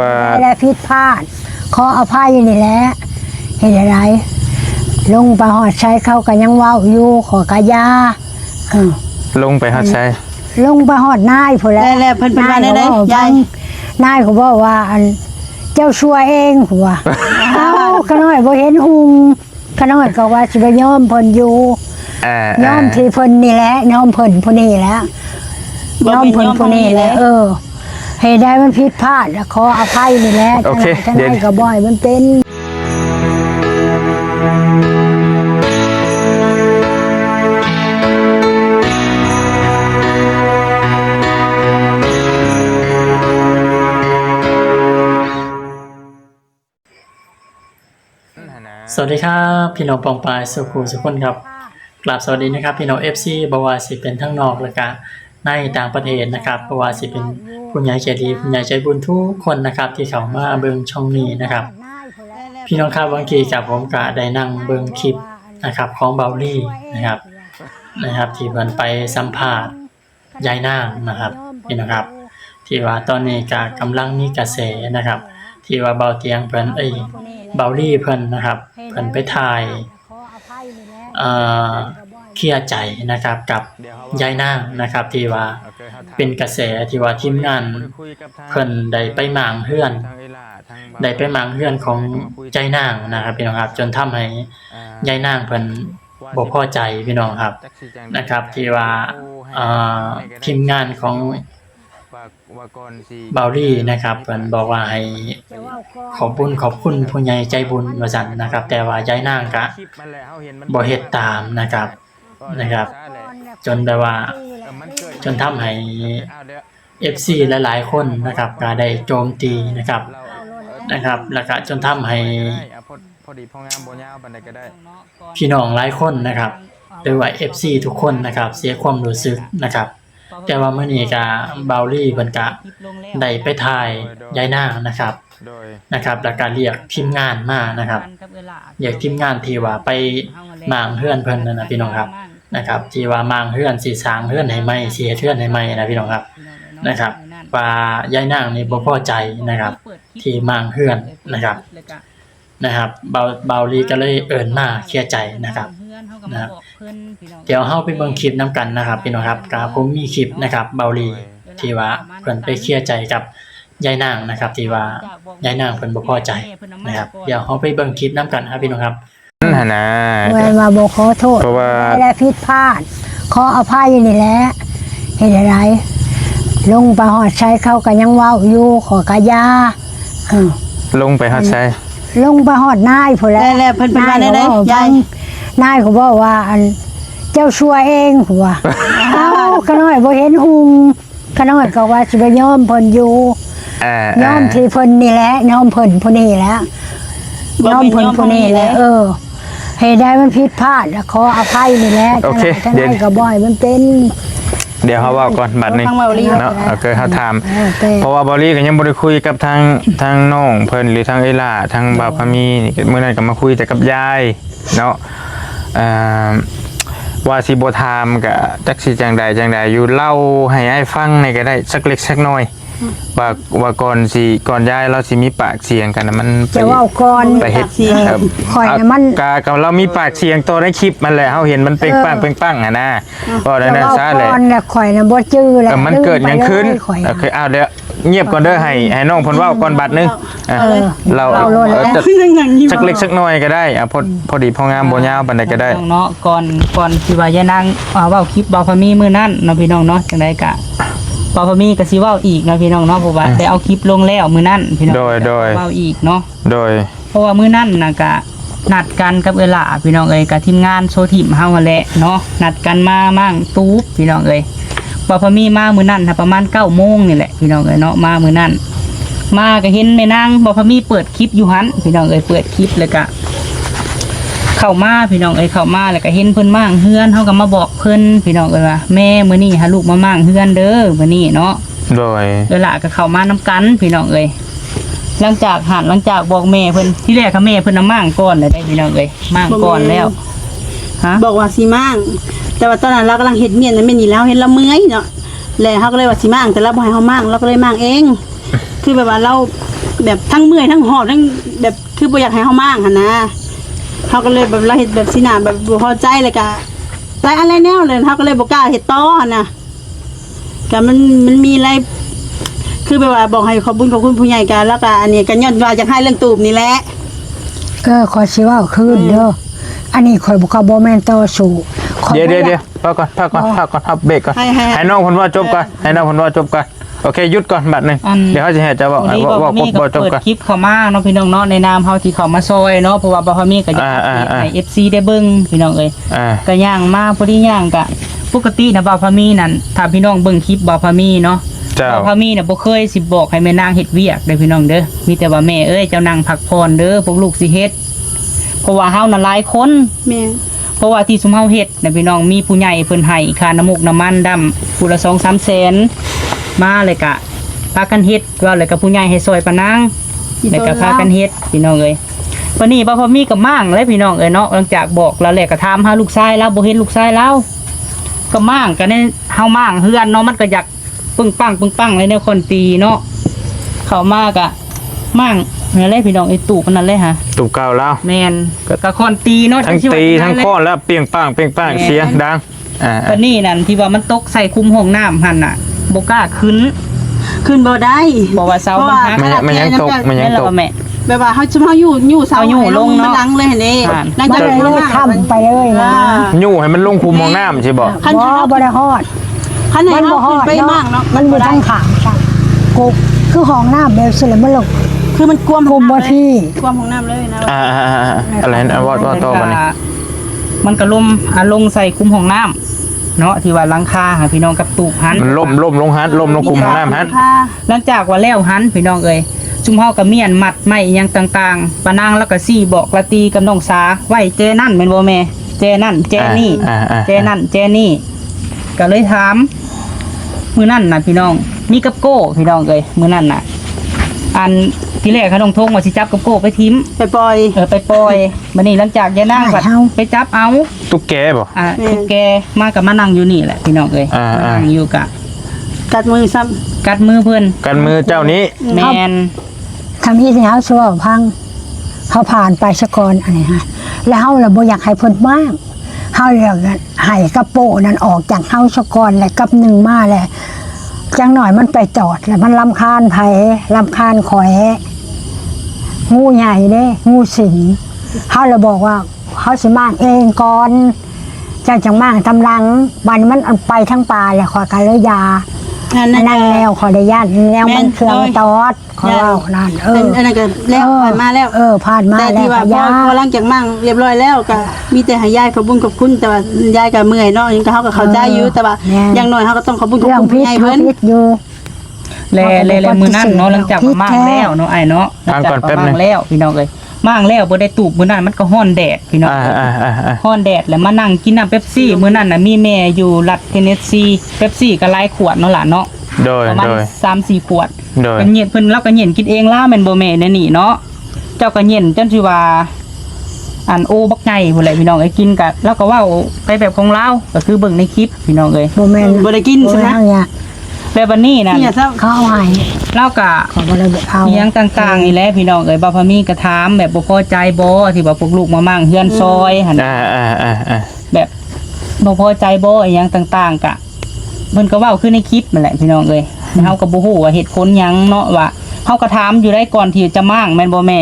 ว่าและผิดพลาด ขออภัยนี่แหละเห็นอะไรลงไปหอดใช้เขาก็ยังเว้าอยู่ขอกะยาเออลงไปฮัดใช้ลงไปหอดนายผู้นแหล้วแล้วๆเพิ่นเพิ่นว่าได้ได้ยายนายเขาบอกว่าอันเจ้าชัวเองหัวเอ้าขน้อยบ่เห็นหุงขน้อยก็ว่าสิไปยอมเพิ่นอยู่เอ่อยอมที่เพิ่นนี่แหละยอมเพิ่นผู้นี้แหล้วบ่ยอมเป็นเพิ่นยอมผู้นี้แหละผู้นี้แหละเออ ให้ได้มันผิดพลาดแล้วขออภัยนี่แหละโอเคทั้งเดี๋ยวนั้นก็บ่อยมันเป็นสวัสดีครับพี่น้องปองปายสุขูสุขคนครับกราบสวัสดีนะครับพี่น้อง FC บวาสิเป็นทั้งนอกและก็ในต่างประเทศนะครับบวาสิเป็น ผู้ใหญ่ใจดีผู้ใหญ่ใจบุญทุกคนนะครับ ที่เข้ามาเบิ่งช่องนี้นะครับ พี่น้องครับบางทีกับผมก็ได้นั่งเบิ่งคลิปนะครับ ของเบลลี่นะครับนะครับ ที่เพิ่นไปสัมภาษณ์ยายนางนะครับพี่น้องครับ ที่ว่าตอนนี้ก็กำลังมีกระแสนะครับ ที่ว่าเบาเตียงเพิ่นเอ้ยเบาลี่เพิ่นนะครับ เพิ่นไปถ่ายเอ่อ เคลียร์ใจนะครับกับยายนางนะครับ ที่ว่าเป็นกระแสที่ว่าทีมงานเพิ่นได้ไปมางเฮือนได้ไปมางเฮือนของยายนางนะครับพี่น้องครับ จนทำให้ยายนางเพิ่นบ่พอใจพี่น้องครับนะครับ ที่ว่าทีมงานของเบาลี่นะครับเพิ่นบอกว่าให้ขอบุญขอบคุณผู้ใหญ่ใจบุญว่าซั่นนะครับ แต่ว่ายายนางก็บ่เฮ็ดตามนะครับ นะครับ จนแบบว่า จนทำให้ FC หลาย ๆ คนนะครับก็ได้โจมตีนะครับนะครับ แล้วก็จนทำให้พี่นใดก็ได้พี่น้องหลายคนนะครับหรือว่า FC ทุกคนนะครับ เสียความรู้สึกนะครับแต่ว่าเมื้อนี้ก็เบาลี่เพิ่นก็ได้ไปถ่ายยายนางนะครับนะครับ แล้วก็เรียกทีมงานมานะครับเรียกทีมงานที่ว่าไปหมางเฮือนเพิ่นนั่นนะพี่น้องครับ นะครับที่ว่ามางเฮือนสิสางเฮือนให้ใหม่สิเฮ็ดเฮือนให้ใหม่นะพี่น้องครับนะครับว่ายายนางนี่บ่พอใจนะครับ ที่มางเฮือนนะครับนะครับเบาเบาลีก็เลยเอิ้นมาเคลียร์ใจนะครับนะเดี๋ยวเฮาไปเบิ่งคลิปนํกันนะครับพี่น้องครับก็ผมมีคลิปนะครับเบาลีที่ว่าเพิ่นไปเคลียร์ใจกับยายนางนะครับ ที่ว่ายายนางเพิ่นบ่พอใจนะครับ เดี๋ยวเฮาไปเบิ่งคลิปนํกันครับพี่น้องครับ นั่นหั่นนะเมื่อมาบอกขอโทษเพราะว่าและผิดพลาด ขออภัยนี่แหละเห็นอะไร ลงไปหอดใช้เขาก็ยังเว้าอยู่ขอกะยาเออลงไปฮัดใช้ลงไปหอดนายผู้นแหล้วแล้วๆเพิ่นเพิ่นว่าได้ได้ยาย นายเขาบอกว่าอันเจ้าชัวเองหัวเอ้าขน้อยบ่เห็นหุงขน้อยก็ว่าสิไปยอมเพิ่นอยู่เอ่อยอมที่เพิ่นนี่แหละยอมเพิ่นผู้นี้แหล้วบ่ยอมเป็นเพิ่นยอมผู้นี้แหละผู้นี้แหละเออ ให้ได้มันผิดพลาดแล้วขออภัยนี่แหละโอเคทั้งเดี๋ยวนั้นก็บ่อยมันเป็นเดี๋ยวเฮาเว้าก่อนบัดหนึงฟังเบาลี่เนาะโอเคเฮาถามโอเคเพราะว่าบอลลี่ก็ยังบ่ได้คุยกับทางทางน้องเพิ่นหรือทางเอล่าทางบ่าวพามีนี่ก็มื้อนั้นก็มาคุยแต่กับยายเนาะเอ่อว่าสิบ่ถามก็จักสิจังใดจังใดอยู่เล่าให้อ้ายฟังในก็ได้สักเล็กสักน้อย ว่าว่าก่อนสิก่อนยายเราสิมีปากเสียงกันน่ะมันไป จะเว่าก่อนไปเฮ็ดปากเสียงเอ่อข่อยน่ะมัน กากับเรามีปากเสียงตัวในคลิปมันแหละเฮาเห็นมันเปล่งปังเปล่งปังอะนะก็ได้จะนั่นเว่าซะแหละก่อนแล้วข่อยน่ะบ่จื้อแล้เอวอมันเกิดหยังขึ้นลืมไปเลยข่อยโอน่ะ เคอ้าวเดี๋ยวเงียบก่อนเด้อให้ให้น้องเพิ่นเว้าก่อนบัดหนึงอะเออเราเอาโลดแล้วเออจะยังยังยิ้มสักเล็กสักน้อยก็ได้อะพอพอดีพองามบ่ยาวปานใดก็ได้ น้องเนาะก่อนก่อนที่ว่ายายนางอ่าเว้าคลิปเบาพามีมื้อนั้นเนาะพี่น้องเนาะจังไดกะเบาพามีก็สิเว้าอีกเนาะพี่น้องเนาะเพราะว่าอะได้เอาคลิปลงแล้วมื้อนั้นพี่น้องโดยโดย เว้าอีกเนาะโดย เพราะว่ามื้อนั้นน่ะกะนัดกันกับเอล่าพี่น้องเอ้ยกับทีมงานโซทีมเฮาหั่นแหละเนาะนัดกันมามั่งตูบพี่น้องเอ้ยเบาพามีมามื้อนั้นน่ะประมาณ9โมงนี่แหละพี่น้องเอ้ยเนาะมามื้อนั้นมาก็เห็นแม่นางเบาพามีเปิดคลิปอยู่หันพี่น้องเอ้ยเปิดคลิปแล้วก็ เข้ามาพี่น้องเอ้ยเข้ามาแล้วก็เห็นเพิ่นมั่งเฮือนเฮาก็มาบอกเพิ่นพี่น้องเอ้ยว่าแม่มื้อนี้หาลูกมามั่งเฮือนเด้อมื้อนี้เนาะโดยเวลาก็เข้ามานํกันพี่น้องเอ้ยหลังจากหันหลังจากบอกแม่เพิ่นที่แรกก็แม่เพิ่นน่ะมั่งก่อนเลยได้พี่น้องเอ้ยมั่งก่อนแล้วฮะบอกว่าสิมั่งแต่ว่าตอนนั้นเรากำลังเฮ็ดเมียนนั่นแม่นนี่แล้วเห็นเราเมื่อยเนาะแล้วเฮาก็เลยว่าสิมั่งแต่เราบ่ให้เฮามั่งเราก็เลยมั่งเอง คือแบบว่าเราแบบทั้งเมื่อยทั้งหอบทั้งแบบคือบ่อยากให้เฮามั่งหั่นนะ เขาก็เลยแบบเราเห็ดแบบสิหน้าแบบบ่พอใจเลยกะหลายอะไรแนวเลยเขาก็เลยบอกล้าเห็ดต่อหั่นน่ะกะมันมันมีอะไรคือแบบว่าบอกให้ขอบคุญขอบคุณผู้ใหญ่กันแล้วก็อันนี้กันย้อนว่าจะให้เรื่องตูบนี่แหละก็ขอชิเว่าคืนเด้ออันนี้ข่อยบ่ก็บ่แมนต่อสู้ เดี๋ยวบ่เดี๋ยวอเดี๋ยยาวกพักก่อนพักก่อนพักก่อนพักเบรกก่อนให้ให้ให้น้องคนว่าจบก่อนให้น้องคนว่าจบก่อนโอเคหยุดก่อนบัดหนึงอัน เดี๋ยวเขาจะให้จะบอกวันนี้ว่าบ่ว่าพอมีบ่ก็จบเปิดก่อน คลิปเข้ามาเนาะพี่น้องเนาะในนามเฮาที่เข้ามาซอยเนาะเพราะว่าบ่พอมีก็อยากอ่าอ่าอ่า ให้ FC ได้เบิ่งพี่น้องเอ้ย อ่า ก็ย่างมาพอดีย่างก็ปกตินะบ่าวพามีนั่นถ้าพี่น้องเบิ่งคลิปบ่าวพามีเนาะเจ้า บ่าวพามีน่ะบ่เคยสิบอกให้แม่นางเฮ็ดเวียกเด้อพี่น้องเด้อมีแต่ว่าแม่เอ้ยเจ้านางพักผ่อนเด้อพวกลูกสิเฮ็ดเพราะว่าเฮาน่ะหลายคนแม่ เพราะว่าที่ซุมเฮาเฮ็ดนะพี่น้องมีผู้ใหญ่เพิ่นให้ค่าน้ำมูกน้ำมันดำผู้ละ2-3แสนมาเลยกะพากันเฮ็ดว่าเลยกับผู้ใหญ่ให้ซอยปะนางแล้วก็พากันเฮ็ดพี่น้องเอ้ยวันนี้บ่พอมีกับมั่งเลยพี่น้องเอ้ยเนาะหลังจากบอกแล้วแหละก็ถามหาลูกชายแล้วบ่เห็นลูกชายแล้วก็มั่งก็ได้เฮามั่งเฮือนเนาะมันก็อยากปึ้งปังปึ้งปังเลยแนวคนตีเนาะเข้ามากะมั่ง นั่นแหละพี่น้องไอ้ตู่คนนั้นเลยฮะตุกเก่าแล้ว แม่นก็คนตีเนาะทั้งจัสิว่าตีจัทั้งใดแหละค้อนแล้วเปรียงป้างเปรียงป้างแหม่ เสียงดังอ่าปานนี้นั่นที่ว่ามันตกใส่คุมห้องน้ำหั่นน่ะบ่กล้าขึ้น ขึ้นบ่ได้ บอกว่าเสามันหัก มันยังมันยังตกมันยังแม่นแล้วตกก็แม่ แบบว่าเฮาจะมาอยู่อยู่เสาเอาอยู่ให้ลงเนอะมันหลังเลยเห็นนี่อ่านั่งมันจะเลยลงเลยค้ำไปเลยนะ ยู่ให้มันลงคุมมองน้ำใช่บ่คันบ่เฮาบ่ได้ฮอดคันไหนมันเฮาบ่ฮอขึ้นดไปมากเนาะมันมีทั้งขางค่ะกุกคือห้องน้ำแบบสิแล้วมันลง คือมันกวมกลมบ่ที่กวมของน้ำเลยนะอ่าอ่าอ่าอ่าอะไรนะว่าว่าต่อมานี่มันก็ล่มอาลงใส่คุมห้องน้ำเนาะที่ว่าหลังคาหาพี่น้องกับตูบหัน มันล่มล่มลงฮัดล่มลงคุมมองน้ำฮัดค่ะ หลังจากว่าแล้วหันพี่น้องเอ้ยจุมเฮาก็เมียนมัดไม้อิหยังต่างๆปะนางแล้วก็ซี่บอกละตีกับน้องสาไว้เจนั่นแม่นบ่แม่เจนั่นเจนี่อ่าอ่าเจนั่นเจนี่ก็เลยถาม มือนั่นน่ะพี่น้อง มีกับโก้พี่น้องเอ้ยมือนั่นน่ะ อันที่แรกเขาน้องทงว่าสิจับกับโก้ไปทิ้มไปปล่อยเออไปปล่อยบัดนี้หลังจากยายนางก็ให้เอาไปจับเอาตุ๊กแกบ่อ่าแม่คือแกมากับมานั่งอยู่นี่แหละพี่น้องเอ้ยอ่าอ่านั่งอยู่กะกัดมือซ้ำกัดมือเพื่อนกันมือเจ้านี้แมนทำที่เฮาชัวร์พังเขาผ่านไปสกอนอันนี้ฮะแล้วเฮาละบ่อยากให้เพิ่นบ้างเฮาอยากให้กระโปะนั้นออกจากเฮาสกอนแล้วกับหนึ่งมาแหละ จังหน่อยมันไปจอดแล้วมันลำคาญไผลำคาญข่อย งูใหญ่เด้ งูสิงเขาเลยบอกว่าเขาสิมากเองก่อนเจ้าจังมากทำลังบันมันไปทั้งป่าแล้วขอยกันเลยยา นั่นนั่นั่นนแล้วขอได้ญาตแล้วแม่มันนเครื่องโอ้ยตอดขอเล่านั่นเอออันนั้นก็แล้วผ่านมาแล้วเออผ่านมาแต่แล้วที่ว่าก็พอยาพอหลังจากมั่งเรียบร้อยแล้วก็มีแต่ให้ยายขอบคุญขอบคุณแต่ว่ายายก็เมื่อยเนาะยังก็เฮาก็เข้าใจอยู่แต่ว่าอย่างน้อยเฮาก็ต้องขอบคุญขอบเรื่องคุณพิผู้ษใหญ่เขาเพิ่นพิษอยู่แลแลแลมือนั่นเนาะหลังจากว่ามั่งแล้วเนาะไอ้เนาะหลัฟังจากก่อนว่าแป๊บหนึมั่งงแล้วพี่น้องเอ้ย มั่งแล้วบ่ได้ตูบมือนั่นมันก็ฮ้อนแดดพี่น้องอ่าอ่าอ่าอ่าฮ้อนแดดแล้วมานั่งกินน้ำเป๊ปซี่มื้อนั้นน่ะมีแม่อยู่รัฐเทนเนสซีเป๊ปซี่ก็หลายขวดเนาะล่ะเนาะโดยประมาณโดย3-4ขวดโดย ก็เย็นเพิ่นเราก็เย็นกินเองล่าแม่นบ่แม่นนี่เนาะเจ้าก็เย็นจนสิว่าอันโอบักไงพุ่นแหละพี่น้องเอ้ยกินกะแล้วก็เว้าไปแบบของเราก็คือเบิ่งในคลิปพี่น้องเอ้ยบ่แม่นบ่ได้กินใช่ไหม บ่ด้เนี่ย แล้วบัดนี้นั่นเนี่ยซะเขาเอาให้เราก็เขาบ่ได้เอาอีหยังต่างๆนี่แหละพี่น้องเอ้ยบ่พอมีกระถามแบบบ่พอใจบ่ที่ว่าพวกลูกมามั่งเฮือนซอยหั่นน่ะอ่าอ่าอ่าอ่าแบบบ่พอใจบ่อีหยังต่างๆกะเพิ่นก็เว้าคือในคลิปนั่นแหละพี่น้องเอ้ยเฮาก็บ่ฮู้ว่าเหตุผลหยังเนาะว่าเฮาก็ถามอยู่ได้ก่อนที่จะมั่งแม่นบ่แม่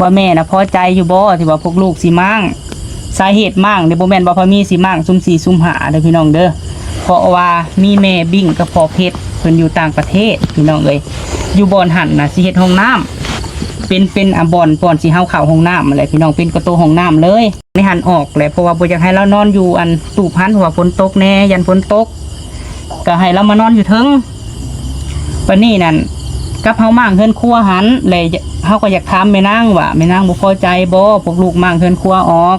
ว่าแม่น่ะพอใจอยู่บ่ที่ว่าพวกลูกสิมั่งสาเหตุมั่งเดี๋ยวบ่แม่นว่าพอมีสิมั่งซุ่ม4ซุ่ม5เด้อพี่น้องเด้อ เพราะว่ามีแม่บิ่งกับพ่อเพชรเพิ่นอยู่ต่างประเทศพี่น้องเอ้ยอยู่บ่อนหันนะสิเฮ็ดห้องน้ำเป็นเป็นอะบ่อนบ่อนสิเฮาเข้าห้องน้ำอะไรพี่น้องเป็นกระโตห้องน้ำเลยในหันออกแหละเพราะว่าบ่อยากให้เรานอนอยู่อันตูบหันเพราะว่าฝนตกแน่ยันฝนตก ก็ให้เรามานอนอยู่เทิงปานนี้นั่นกับเฮามั่งเฮือนครัวหันเลยเฮาก็อยากถามแม่นางว่าแม่นางบ่พอใจบ่พวกลูกมั่งเฮือนครัวออก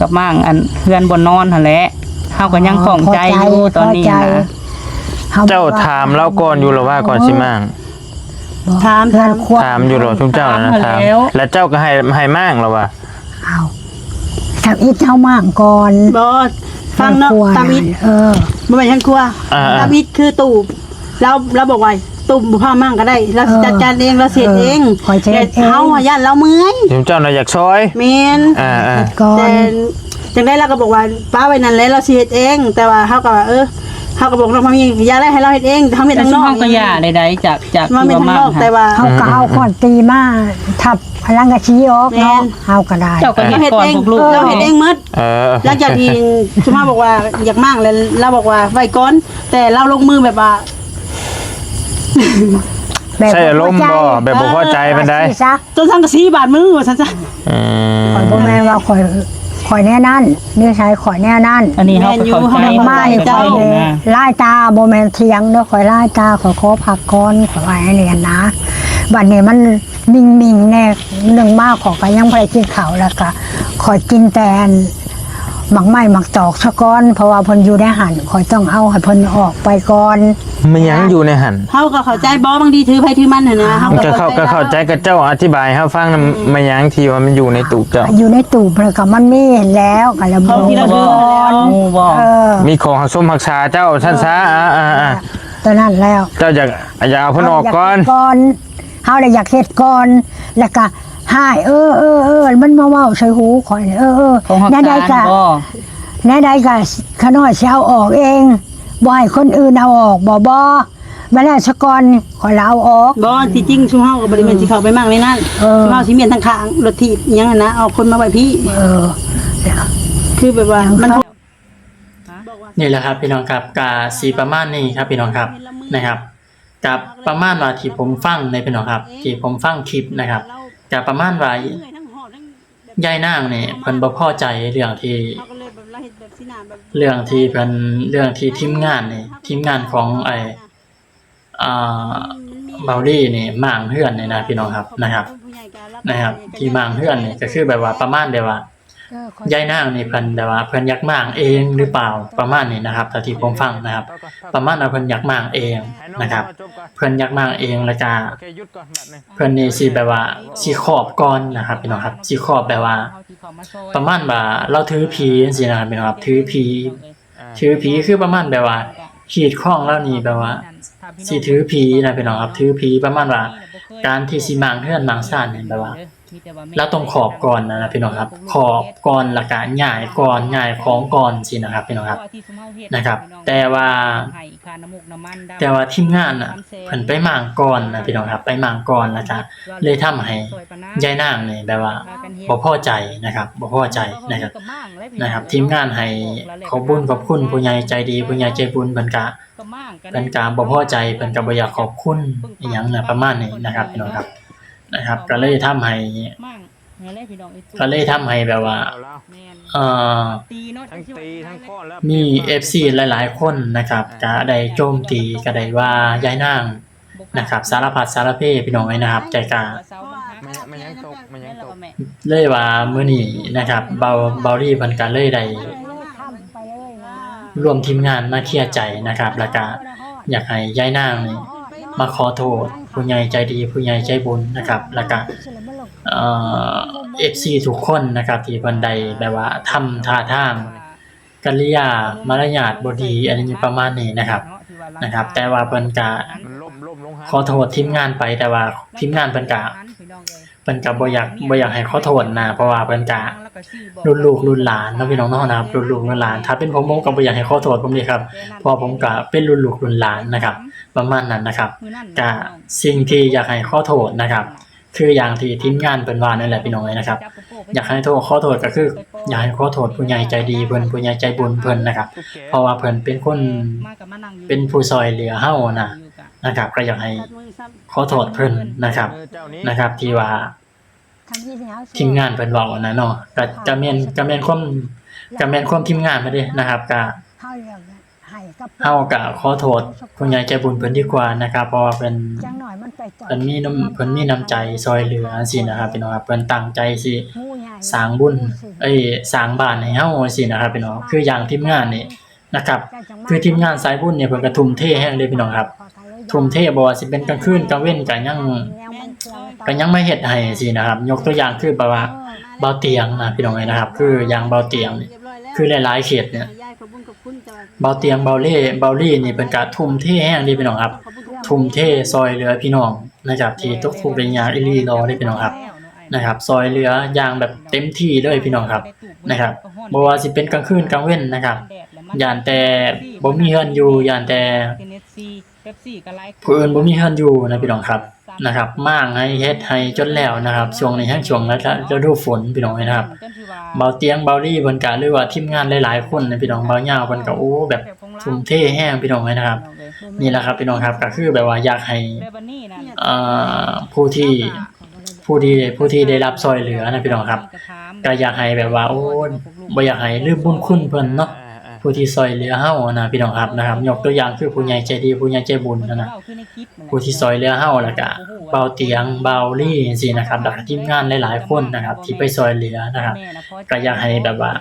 กับมั่งอันเฮือนบ่นอนหั่นแหละ เฮาก็ยังของใจอยู่ตอนนี้พใจนะขบอกเจ้าถามเราก่อนอยู่หรอว่าก่อนสิมั่งบอกถามเพื่อนควบถามอยู่หรอทุกเจ้านะถามแล้วเจ้าก็ให้ให้มั่งหรอวะเอาทำอีเจ้ามากก่อนบ่ฟังเนาะครัวตามอิดเออบ่แม่นทั้งครัวอ่าตามอิดคือตูบเราเราบอกว่าตุ่มบ่พามั่งก็ได้ เราสิจัดการเองเราเสร็จเองเออคอยเช็ดเองเฮาอะย่านเราเมื่อยเดี๋ยวเจ้าน่ะอยากซอยแม่นอ่าอ่าก่อนแต่ จังได้เราก็บอกว่าป้าไว้นั่นแหละเราสิเฮ็ดเอง แต่ว่าเฮาก็ว่าเออเฮาก็บอกน้องมามีอย่าได้ให้เราเฮ็ดเองเฮาเฮ็ดแต่ทางซุนมอกเฮาก็ย่าใดๆจากจากมาที่เฮ็ดว่าทางมานอกแต่ว่า เขาก็เอาขอนตีมาทับพลังกะชี้ออกเนาะแม่นเฮาก็ได้ เจ้าก็เราเฮ็ดเฮ็ดก่อนเองพวกลูกเราเฮ็ดเองหมด เออ หลังจากที่ชุมาบอกว่าอยากมั่งแล้วเราบอกว่าไว้ก่อน แต่เราลงมือแบบว่า แบบใช่อารมณ์บ่แบบบ่พอใจปานใดสิซะจนทั้งกระสีบาดมือว่าซั่นจ้ะอืม ข่อยบ่แม่นว่าข่อย ข่อยแน่นั่นนิสัยข่อยแน่นั่นอันนี้เฮาก็เข้าใจในมานี่ข่อยเลยนะไล่ตาบ่แม่นเถียงเด้อข่อยไล่ตาข่อยขอพักก่อนข่อยว่าให้เรียนนะบัดนี้มันนิ่งๆแน่หนึ่งมากข่อยก็ยังบ่ได้กินข้าวแล้วก็ข่อยกินแต่อัน หมักไม้หมักตอกซะก่อนเพราะว่าเพิ่นอยู่ในหันข่อยต้องเอาให้เพิ่นออกไปก่อน มันยังอยู่ในหันเฮาก็เข้าใจบ่บางทีถือไผถือมันน่ะนะเฮามันก็ก็เข้าก็เข้าใจกับเจ้าอธิบายให้ฟังนำมันยังที่ว่ามันอยู่ในตูบเจ้าอยู่ในตู้เพิ่นก็มันมีเห็นแล้วก็ระเขาเบิที่เราดถือมาแล้วหมู่บ่เออมีของหักสมหักษาเจ้าท่านซะอ่าอ่าอ่าตอนนั้นแล้ว เจ้าอยากอยากเอาเพิ่นออกก่อนเฮาอยากเฮ็ดก่อนเฮาเลยอยากเฮ็ดก่อนแล้วก็ หายเออเออเออมันมาเว้าใส่หูข่อยเออเออของฮักแน่ใดการก็บ่แน่ใดก็ขน้อยสิเอาออกเองบ่ให้คนอื่นเอาออกบ่บ่มาแล้วสกอนข่อยละเอาออก บ่ที่จริงชุมเฮาก็บ่ได้แม่นสิเข้าไปมั่งในนั้นเออ ชุมเฮาสิเมียนทางข้างรถถีบอิหยังอะนะเอาคนมาไว้พี่ เออ คือแบบว่ามัน นี่แหละครับพี่น้องครับกาสีประมาณนี้ครับพี่น้องครับนะครับกับประมาณว่าที่ผมฟังในพี่น้องครับที่ผมฟังคลิปนะครับ กับประมาณว่ายายนางนี่เพิ่นบ่พอใจเรื่องที่เฮาก็เลยแบบเราเฮ็ดแบบสิหน้าแบบเรื่องที่เพิ่นเรื่องที่ทีมงานนี่ทีมงานของไอ้อ่าเบาลี่นี่หม่างเฮือนนี่นะพี่น้องครับนะครับนะครับ ที่หม่างเฮือนนี่ก็คือแบบว่าประมาณแบบว่าเออข่อ ยายนางนี่เพิ่นแต่ว่าเพิ่นอยากม่างเองหรือเปล่าประมาณนี้นะครับถ้าที่ผมฟังนะครับ ประมาณว่าเพิ่นอยากม่างเองนะครับ เพิ่นอยากม่างเองแล้วก็เคหยุดก่อนแบบนึงเพิ่นนี่สิแบบว่าสิขอบก่อนนะครับพี่น้องครับสิขอบแบบว่า ประมาณว่าเราถือผีจังซี่นะครับพี่น้องครับถือผีถือผีคือประมาณแบบว่าขีดข้องแล้วนี่แบบว่าสิถือผีนะพี่น้องครับถือผีประมาณว่า การที่สิมางเฮือนมางซ่านเนี่ยแบบว่า แล้วต้องขอบก่อนนะพี่น้องครับ ขอบก่อนและกะหย่ายก่อนหย่ายของก่อนสินะครับพี่น้องครับนะครับ แต่ว่าแต่ว่าทีมงานน่ะเพิ่นไปหม่างก่อนนะพี่น้องครับ ไปหม่างก่อนแล้วก็เลยทำให้ยายนางนี่แบบว่าบ่พอใจนะครับบ่พอใจนะครับนะครับ ทีมงานให้ขอบคุญขอบคุณผู้ใหญ่ใจดีผู้ใหญ่ใจบุญเพิ่นก็เพิ่นก็บ่พอใจเพิ่นก็บ่อยากขอบคุณอีหยังน่ะประมาณนี้นะครับพี่น้องครับ นะครับก็เลยทำให้ก็เลยทำให้แบบว่าเอาแล้วเอ่อทั้งตีทั้งข้อนแล้วมี FC หลาย ๆ คนนะครับก็ได้โจมตีก็ได้ว่ายายนางนะครับ สารพัดสารเพพี่น้องไว้นะครับใจกล้ามันมันยังตกมันยังตกเลยว่ามื้อนี้นะครับ เบาเบารี่เพิ่นก็เลยได้ทำไปเลยนะร่วมทีมงานมาเคลียร์ใจนะครับ แล้วก็อยากให้ยายนางนี่ มาขอโทษผู้ใหญ่ใจดีผู้ใหญ่ใจบุญนะครับ แล้วก็เอ่อฟซีทุกคนนะครับ ที่บันไดแบบว่าทำท่าทางกิริยามารยาทบดีอันนี้ประมาณนี้นะครับนะครับ แต่ว่าเพิ่นก็มันล่มล่มลงหาขอโทษทีมงานไปแต่ว่าทีมงานเพิ่นกะ เพิ่นก็บ่อยากบ่อยากให้ขอโทษนะเพราะว่าเพิ่นก็รุ่นลูกรุ่นหลานเนาะพี่น้องเนาะนะครับรุ่นลูกรุ่นหลานถ้าเป็นผมผมก็บ่อยากให้ขอโทษผมนี่ครับเพราะผมก็เป็นรุ่นลูกรุ่นหลานนะครับ ประมาณนั้นนะครับก็สิ่งที่อยากให้ขอโทษนะครับ คืออย่างที่ทีมงานเพิ่นว่านั่นแหละพี่น้องเอ้ยนะครับ อยากให้โทษขอโทษก็คืออยากให้ขอโทษผู้ใหญ่ใจดีเพิ่นผู้ใหญ่ใจบุญเพิ่นนะครับ เพราะว่าเพิ่นเป็นคนเป็นผู้ซอยเหลือเฮานะ นะครับก็อยากให้ขอโทษเพิ่นนะครับเออเจ้านี้นะครับ ที่ว่าทำที่สิเอาทีมงานเพิ่นเว้านะเนาะก็ก็แม่นก็แม่นความก็แม่นความทีมงานมาเด้นะครับก็เฮาอยากให้กับเฮาก็ขอโทษผู้ใหญ่ใจบุญเพิ่นดีกว่านะครับ เพราะว่าเพิ่นจังหน่อยมันไปต่อเพิ่นมีน้ำเพิ่นมีน้ำใจซอยเหลือจังซี่นะครับพี่น้องครับเพิ่นตั้งใจสิหมู่ใหญ่สร้างบุญเอ้ยสร้างบ้านให้เฮาจังซี่นะครับพี่น้องคืออย่างทีมงานนี่นะครับ คือทีมงานสายบุญเนี่ยเพิ่นก็ทุ่มเทแฮงเลยพี่น้องครับ ทุ่มเทบ่ว่าสิเป็นกลางคืนกลางเว้นก็ยังก็ยังไม่เฮ็ดให้สินะครับ ยกตัวอย่างคือแบบว่าเบาเตียงนะพี่น้องเอ้ยนะครับ คืออย่างเบาเตียงนี่คือหลายๆเขตเนี่ยเบาเตียงเบาเล่เบาลี่นี่เพิ่นก็ทุ่มเทแฮงเลยพี่น้องครับ ทุ่มเทซอยเหลือพี่น้องนะครับที่ตกทุกข์ได้ยาอีหลีรอได้พี่น้องครับนะครับซอยเหลืออย่างแบบเต็มที่เลยพี่น้องครับนะครับบ่ว่าสิเป็นกลางคืนกลางเว้นนะครับย่านแต่บ่มีเฮือนอยู่ย่านแต่ ผู้อื่นบ่มีเฮือนอยู่นะพี่น้องครับนะครับม่างให้เฮ็ดให้จนแล้วนะครับช่วงนี้แห้งช่วงแล้วฤดูฝนพี่น้องเอ้ยนะครับเบาเตียงเบาลี่เพิ่นก็หรือว่าทีมงานหลายๆคนนะพี่น้องเบายาวเพิ่นก็โอ้แบบทุ่มเทแห้งพี่น้องเอ้ยนะครับ นี่แหละครับพี่น้องครับก็คือแบบว่าอยากให้เอ่อผู้ที่ผู้ที่ผู้ที่ได้รับซอยเหลือนะพี่น้องครับก็อยากให้แบบว่าโอ้ยบ่อยากให้ลืมบุญคุณเพิ่นเนาะ ผู้ที่ซอยเหลือเฮานะพี่น้องครับนะครับยกตัวอย่างคือผู้ใหญ่ใจดีผู้ใหญ่ใจบุญนะนะผู้ที่ซอยเหลือเฮาแล้วก็เบาเตียงเบาลี่จังซี่นะครับแล้วก็ทีมงานหลายๆคนนะครับ ที่ไปซอยเหลือนะครับก็อยากให้แบบว่า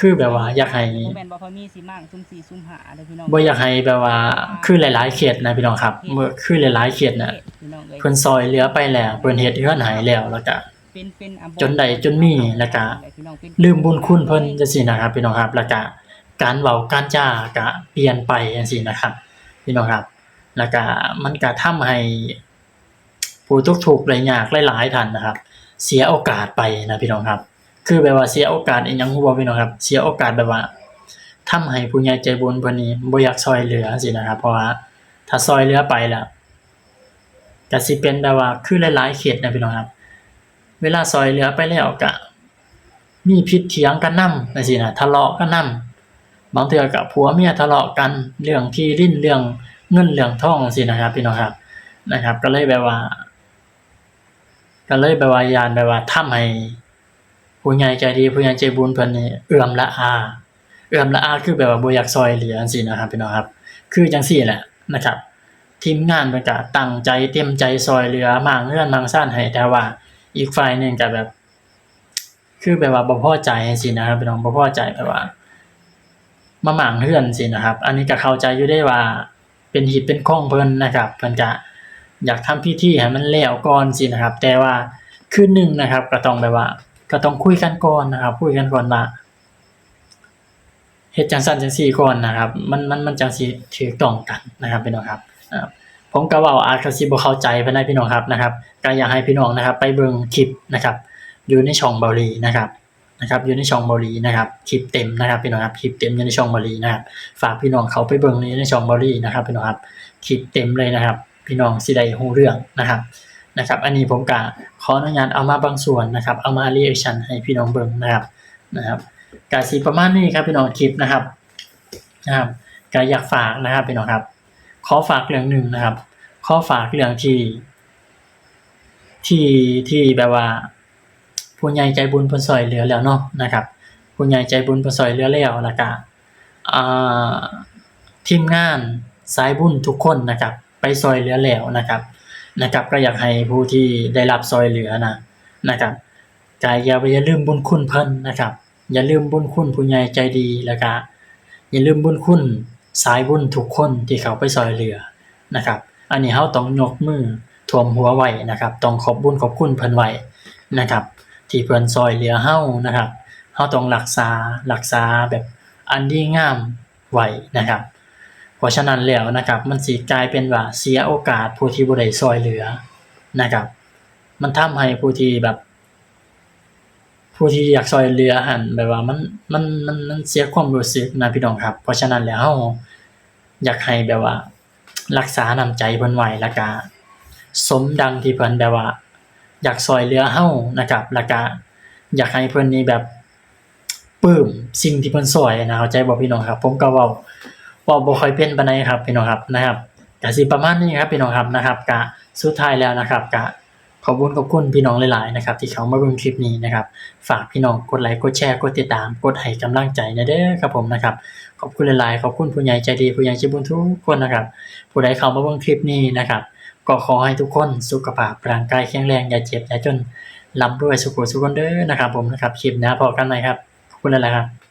คือแบบว่าอยากให้บ่พอมีสิมั่งซุ่ม4ซุ่ม5เด้อพี่น้องบ่อยากให้แบบว่าคือหลายๆเขตนะพี่น้องครับเมื่อคือหลายๆเขตน่ะพี่น้องเอ้ยเพิ่นซอยเหลือไปแล้วเพิ่นเฮ็ดเฮือนให้แล้วแล้วก็เป็นเป็นอะ จนใดจนมีแล้วก็พี่น้องเป็นลืมบุญคุณเพิ่นจังซี่นะครับพี่น้องครับแล้วก็การเว้าการจาก็เปลี่ยนไปจังซี่นะครับพี่น้องครับแล้วก็มันก็ทำให้ผู้ทุกข์ทุกข์ได้ยากหลายๆท่านนะครับ เสียโอกาสไปนะพี่น้องครับ คือแบบว่าเสียโอกาสอีหยังฮู้บ่พี่น้องครับ เสียโอกาสแบบว่าทำให้ผู้ใหญ่ใจบุญเพิ่นนี้บ่อยากซอยเหลือจังซี่นะครับ เพราะว่าถ้าซอยเหลือไปแล้วก็สิเป็นแบบว่าคือหลายๆเขตนะพี่น้องครับ เวลาซอยเหลือไปแล้วก็มีผิดเถียงกันนำจังซี่นะทะเลาะกันนำบางเทื่อกับผัวเมียทะเลาะกันเรื่องที่ดินเรื่องเงินเรื่องทองจังซี่นะครับพี่น้องครับนะครับ ก็เลยแบบว่า ก็เลยแบบว่ายานแบบว่าทำให้ผู้ใหญ่ใจดีผู้ใหญ่ใจบุญเพิ่นนี่เอื้อมละอาเอื้อมละอาคือแบบว่าบ่อยากซอยเหลือจังซี่นะครับพี่น้องครับ คือจังซี่แหละนะครับทีมงานเพิ่นก็ตั้งใจเต็มใจซอยเหลือมางเฮือนมางซ่านให้แต่ว่า อีกฝ่ายหนึงก็แบบ คือแบบว่าบ่พอใจจังซี่นะครับพี่น้องบ่พอใจแบบว่า มาหมางเฮือนสินะครับ อันนี้ก็เข้าใจอยู่ได้ว่า เป็นหิตเป็นข้องเพิ่นนะครับเพิ่นก็อยากทำพิธีให้มันแล้วก่อนสินะครับ แต่ว่าคืนหนึ่งนะครับ ก็ต้องแบบว่า ก็ต้องคุยกันก่อนนะครับ คุยกันก่อนว่าเฮ็ดจังซั่นจังซี่ก่อนนะครับ มันมันมันจังสิถูกต้องกันนะครับพี่น้องค์ครับ ผมก็เว้าอาจจะสิบเข้าใจพิ่นได้พี่น้องครับนะครับก็อยากให้พี่น้องนะครับ ไปเบิ่งคลิปนะครับ อยู่ในช่องเบาหลีนะครับนะครับ อยู่ในช่องเบาหลีนะครับคลิปเต็มนะครับพี่น้องครับคลิปเต็มอยู่ในช่องเบาหลีนะครับฝากพี่น้องเขาไปเบิ่งในช่องเบาหลีนะครับพี่น้องครับคลิปเต็มเลยนะครับ พี่น้องสิได้ฮู้เรื่องนะครับนะครับ อันนี้ผมก็ขออนุญาตเอามาบางส่วนนะครับ เอามาเรีแอคชั่นให้พี่น้องเบิ่งนะครับนะครับกาสิประมาณนี้ครับพี่น้องคลิปนะครับนะครับก็อยากฝากนะครับพี่น้องครับ ขอฝากเรื่องหนึ่งนะครับ ขอฝากเรื่องที่ ที่ที่แบบว่า ผู้ใหญ่ใจบุญเพิ่นซอยเหลือแล้วเนาะนะครับ ผู้ใหญ่ใจบุญเพิ่นซอยเหลือแล้วแล้วก็ทีมงานสายบุญทุกคนนะครับ ไปซอยเหลือแล้วนะครับนะครับ ก็อยากให้ผู้ที่ได้รับซอยเหลือนะนะครับก็อย่าอย่าลืมบุญคุณเพิ่นนะครับ อย่าลืมบุญคุณผู้ใหญ่ใจดีแล้วก็อย่าลืมบุญคุณ สายบุญทุกคนที่เขาไปซอยเหลือนะครับ อันนี้เฮาต้องยกมือท่วมหัวไว้นะครับต้องขอบบุญขอบคุณเพิ่นไว้นะครับที่เพิ่นซอยเหลือเฮานะครับเฮาต้องรักษารักษาแบบอันดีงามไว้นะครับ เพราะฉะนั้นแล้วนะครับ มันสิกลายเป็นว่าเสียโอกาสผู้ที่บ่ได้ซอยเหลือนะครับ มันทำให้ผู้ที่แบบ ผู้ที่อยากซอยเหลือหันแบบว่ามันมันมันมันเสียความรู้สึกนะพี่น้องครับ เพราะฉะนั้นแล้วเฮาอยากให้แบบว่า รักษาน้ำใจเพิ่นไว้แล้วก็สมดังที่เพิ่นแบบว่า อยากซอยเหลือเฮานะครับแล้วก็อยากให้เพิ่นนี่แบบปลื้มสิ่งที่เพิ่นซอยนะเข้าใจบ่พี่น้องครับ ผมก็เว้าเว้าบ่ค่อยเป็นปานใดครับพี่น้องครับนะครับก็สิประมาณนี้ครับพี่น้องครับนะครับก็สุดท้ายแล้วนะครับก็ ขอบคุณขอบคุณพี่น้องหลายๆนะครับที่เขามาเบิ่งคลิปนี้นะครับ ฝากพี่น้องกดไลค์กดแชร์กดติดตามกดให้กำลังใจนะเด้อครับผมนะครับขอบคุณหลายๆขอบคุณผู้ใหญ่ใจดีผู้ใหญ่ใจบุญทุกคนนะครับ ผู้ใดเข้ามาเบิ่งคลิปนี้นะครับก็ขอให้ทุกคนสุขภาพร่างกายแข็งแรงอย่าเจ็บอย่าจนร่ำรวยสุขสุขคนเด้อนะครับ ผมนะครับคลิปน้พบกันใหม่ครับขอบคุณหลายๆครับ